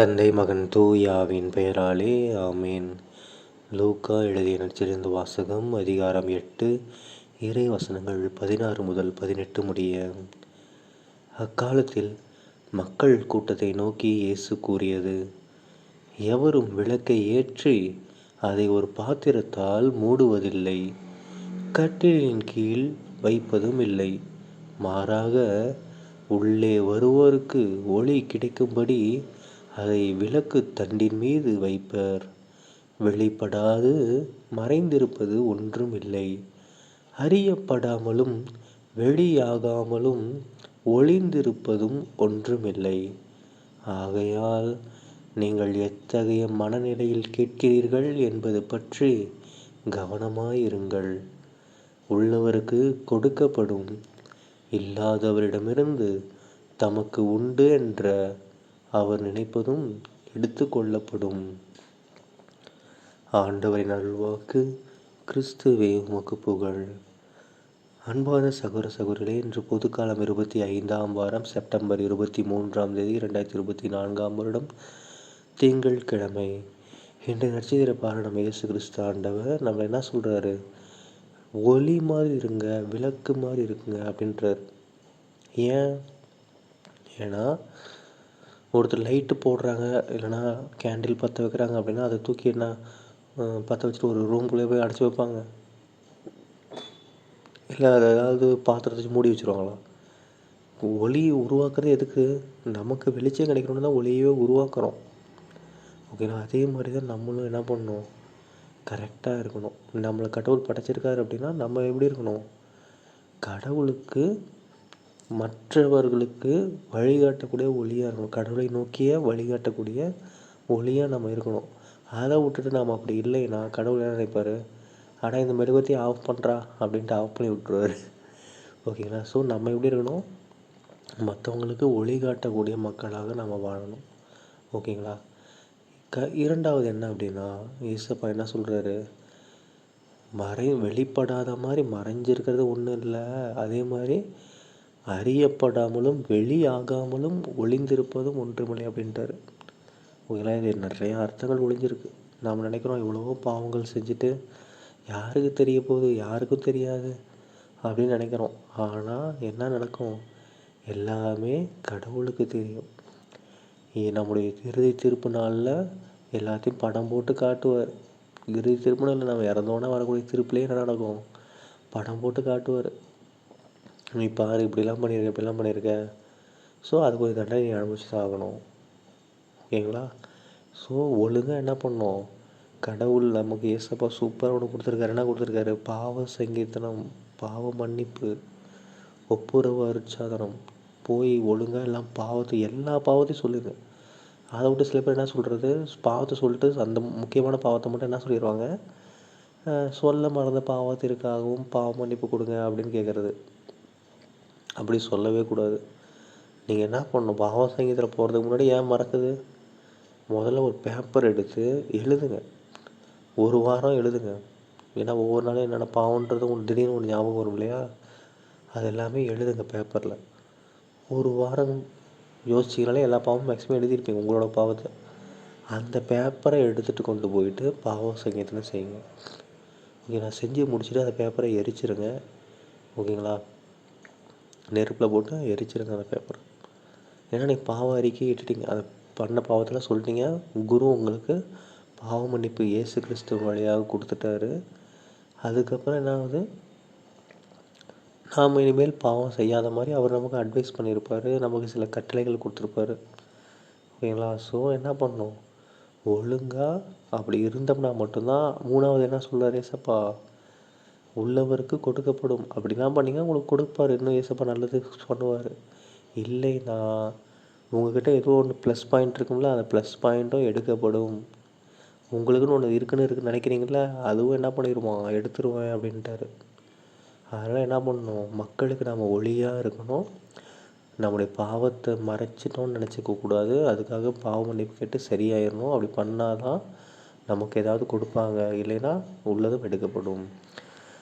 தந்தை மகன் தூயாவின் பெயராலே ஆமேன். லூக்கா எழுதிய நச்சிருந்து வாசகம் அதிகாரம் எட்டு இறை வசனங்கள் பதினாறு முதல் பதினெட்டு முடிய. அக்காலத்தில் மக்கள் கூட்டத்தை நோக்கி இயேசு கூறியது எவரும் விளக்கை ஏற்றி அதை ஒரு பாத்திரத்தால் மூடுவதில்லை. கட்டிலின் கீழ் வைப்பதும் இல்லை. மாறாக உள்ளே வருவோருக்கு ஒளி கிடைக்கும்படி அதை விளக்கு தண்டின் மீது வைப்பர். வெளிப்படாது மறைந்திருப்பது ஒன்றுமில்லை. அறியப்படாமலும் வெளியாகாமலும் ஒளிந்திருப்பதும் ஒன்றுமில்லை. ஆகையால் நீங்கள் எத்தகைய மனநிலையில் கேட்கிறீர்கள் என்பது பற்றி கவனமாயிருங்கள். உள்ளவருக்கு கொடுக்கப்படும் இல்லாதவரிடமிருந்து தமக்கு உண்டு என்ற அவர் நினைப்பதும் எடுத்து கொள்ளப்படும். ஆண்டவரின் அருள்வாக்கு கிறிஸ்துவே உமக்கு புகழ். அன்பான சகோர சகோதரிகளே இன்று பொதுக்காலம் இருபத்தி ஐந்தாம் வாரம் செப்டம்பர் இருபத்தி மூன்றாம் தேதி ரெண்டாயிரத்தி இருபத்தி நான்காம் வருடம் திங்கள் கிழமை. இன்றைய நட்சத்திர பாரணம் இயேசு கிறிஸ்து ஆண்டவர் நம்ம என்ன சொல்கிறாரு ஒளி மாதிரி இருங்க விளக்கு மாதிரி இருக்குங்க அப்படின்றார். ஏன்? ஏன்னா ஒருத்தர் லைட்டு போடுறாங்க இல்லைனா கேண்டில் பற்ற வைக்கிறாங்க அப்படின்னா அதை தூக்கி என்ன பற்ற வச்சுட்டு ஒரு ரூம்குள்ளே போய் அடைச்சி வைப்பாங்க. இல்லை அதை ஏதாவது பாத்திரத்தை வச்சு மூடி வச்சுருவாங்களா? ஒளி உருவாக்குறது எதுக்கு? நமக்கு வெளிச்சம் கிடைக்கணும்னு தான் ஒளியவே உருவாக்குறோம். ஓகேங்களா அதே மாதிரி தான் நம்மளும் என்ன பண்ணணும்? கரெக்டாக இருக்கணும். நம்மளை கடவுள் படைச்சிருக்காரு அப்படின்னா நம்ம எப்படி இருக்கணும்? கடவுளுக்கு மற்றவர்களுக்கு வழிகாட்டக்கூடிய ஒளியாக இருக்கணும். கடவுளை நோக்கிய வழிகாட்டக்கூடிய ஒளியாக நம்ம இருக்கணும். அதை விட்டுட்டு நாம் அப்படி இல்லைன்னா கடவுள் என்ன நினைப்பார்? ஆனால் இந்த மெழுகுவர்த்தி ஆஃப் பண்ணுறா அப்படின்ட்டு ஆஃப் பண்ணி விட்டுருவார். ஓகேங்களா ஸோ நம்ம எப்படி இருக்கணும்? மற்றவங்களுக்கு ஒளி காட்டக்கூடிய மக்களாக நம்ம வாழணும். ஓகேங்களா க இரண்டாவது என்ன அப்படின்னா ஈசப்பா என்ன சொல்கிறாரு மறை வெளிப்படாத மாதிரி மறைஞ்சிருக்கிறது ஒன்றும் இல்லை. அதே மாதிரி அறியப்படாமலும் வெளியாகாமலும் ஒளிந்திருப்பதும் ஒன்றுமில்லை அப்படின்ட்டாரு. இதெல்லாம் இது நிறையா அர்த்தங்கள் ஒளிஞ்சிருக்கு. நாம் நினைக்கிறோம் இவ்வளவோ பாவங்கள் செஞ்சுட்டு யாருக்கு தெரிய போகுது யாருக்கும் தெரியாது அப்படின்னு நினைக்கிறோம். ஆனால் என்ன நடக்கும்? எல்லாமே கடவுளுக்கு தெரியும். நம்முடைய இறுதி திருப்பு நாளில் எல்லாத்தையும் படம் போட்டு காட்டுவார். இறுதி திருப்பு நாளில் நம்ம இறந்தோன்னே வரக்கூடிய திருப்புலேயே என்ன நடக்கும்? படம் போட்டு காட்டுவார். நீ பாரு இப்படிலாம் பண்ணியிருக்க இப்படிலாம் பண்ணியிருக்க ஸோ அதுக்கு ஒரு தண்டனை நீ அனுபவிச்சு தான் ஆகணும் ஓகேங்களா? ஸோ ஒழுங்காக என்ன பண்ணோம் கடவுள் நமக்கு ஏசப்பா சூப்பராக ஒன்று கொடுத்துருக்காரு. என்ன கொடுத்துருக்காரு? பாவ சங்கீர்த்தனம் பாவ மன்னிப்பு ஒப்புரவு அருட்சாதனம். போய் ஒழுங்காக எல்லாம் பாவத்தை எல்லா பாவத்தையும் சொல்லுங்க அதை விட்டு சில பேர் என்ன சொல்கிறது பாவத்தை சொல்லிட்டு அந்த முக்கியமான பாவத்தை மட்டும் என்ன சொல்லிடுவாங்க சொல்ல மறந்த பாவத்திற்காகவும் பாவ மன்னிப்பு கொடுங்க அப்படின்னு கேட்குறது அப்படி சொல்லவே கூடாது. நீங்கள் என்ன பண்ணணும்? பாவ சங்கீதத்தில் போகிறதுக்கு முன்னாடி ஏன் மறக்குது? முதல்ல ஒரு பேப்பர் எடுத்து எழுதுங்க. ஒரு வாரம் எழுதுங்க. ஏன்னா ஒவ்வொரு நாளும் என்னென்ன பாவன்றது ஒன்று திடீர்னு ஒன்று ஞாபகம் வரும் இல்லையா? அது எல்லாமே எழுதுங்க பேப்பரில் ஒரு வாரம் யோசிச்சிங்கனாலே எல்லா பாவமும் மேக்ஸிமம் எழுதியிருப்பீங்க உங்களோட பாவத்தை. அந்த பேப்பரை எடுத்துகிட்டு கொண்டு போயிட்டு பாவ சங்கீதத்தில் செய்யுங்க. ஓகே நான் செஞ்சு முடிச்சுட்டு அந்த பேப்பரை எரிச்சிருங்க. ஓகேங்களா? நெருப்பில் போட்டு எரிச்சிருங்க அந்த பேப்பர் ஏன்னா நீங்கள் பாவ அறிக்கை இட்டுட்டீங்க அதை பண்ண பாவத்தில் சொல்லிட்டீங்க குரு உங்களுக்கு பாவ மன்னிப்பு இயேசு கிறிஸ்து வழியாக கொடுத்துட்டாரு. அதுக்கப்புறம் என்ன ஆகுது? நாம் இனிமேல் பாவம் செய்யாத மாதிரி அவர் நமக்கு அட்வைஸ் பண்ணியிருப்பார். நமக்கு சில கட்டளைகள் கொடுத்துருப்பாரு. ஓகேங்களா? ஸோ என்ன பண்ணணும்? ஒழுங்காக அப்படி இருந்தோம்னா மட்டும்தான். மூணாவது என்ன சொல்கிறார் ஏசப்பா? உள்ளவருக்கு கொடுக்கப்படும். அப்படிலாம் பண்ணிங்க. உங்களுக்கு கொடுப்பார். இன்னும் ஏசப்பா நல்லது பண்ணுவார். இல்லைன்னா உங்கள்கிட்ட ஏதோ ஒன்று ப்ளஸ் பாயிண்ட் இருக்கும்ல அந்த ப்ளஸ் பாயிண்ட்டும் எடுக்கப்படும். உங்களுக்குன்னு ஒன்று இருக்குன்னு இருக்குன்னு நினைக்கிறீங்களா? அதுவும் என்ன பண்ணிடுவான் எடுத்துருவேன் அப்படின்ட்டாரு. அதனால் என்ன பண்ணணும்? மக்களுக்கு நம்ம ஒளியாக இருக்கணும். நம்முடைய பாவத்தை மறைச்சிட்டோம்னு நினச்சிக்கக்கூடாது அதுக்காக பாவ மன்னிப்பு கேட்டு சரியாயிடணும் அப்படி பண்ணால் தான் நமக்கு ஏதாவது கொடுப்பாங்க. இல்லைன்னா உள்ளதும் எடுக்கப்படும்.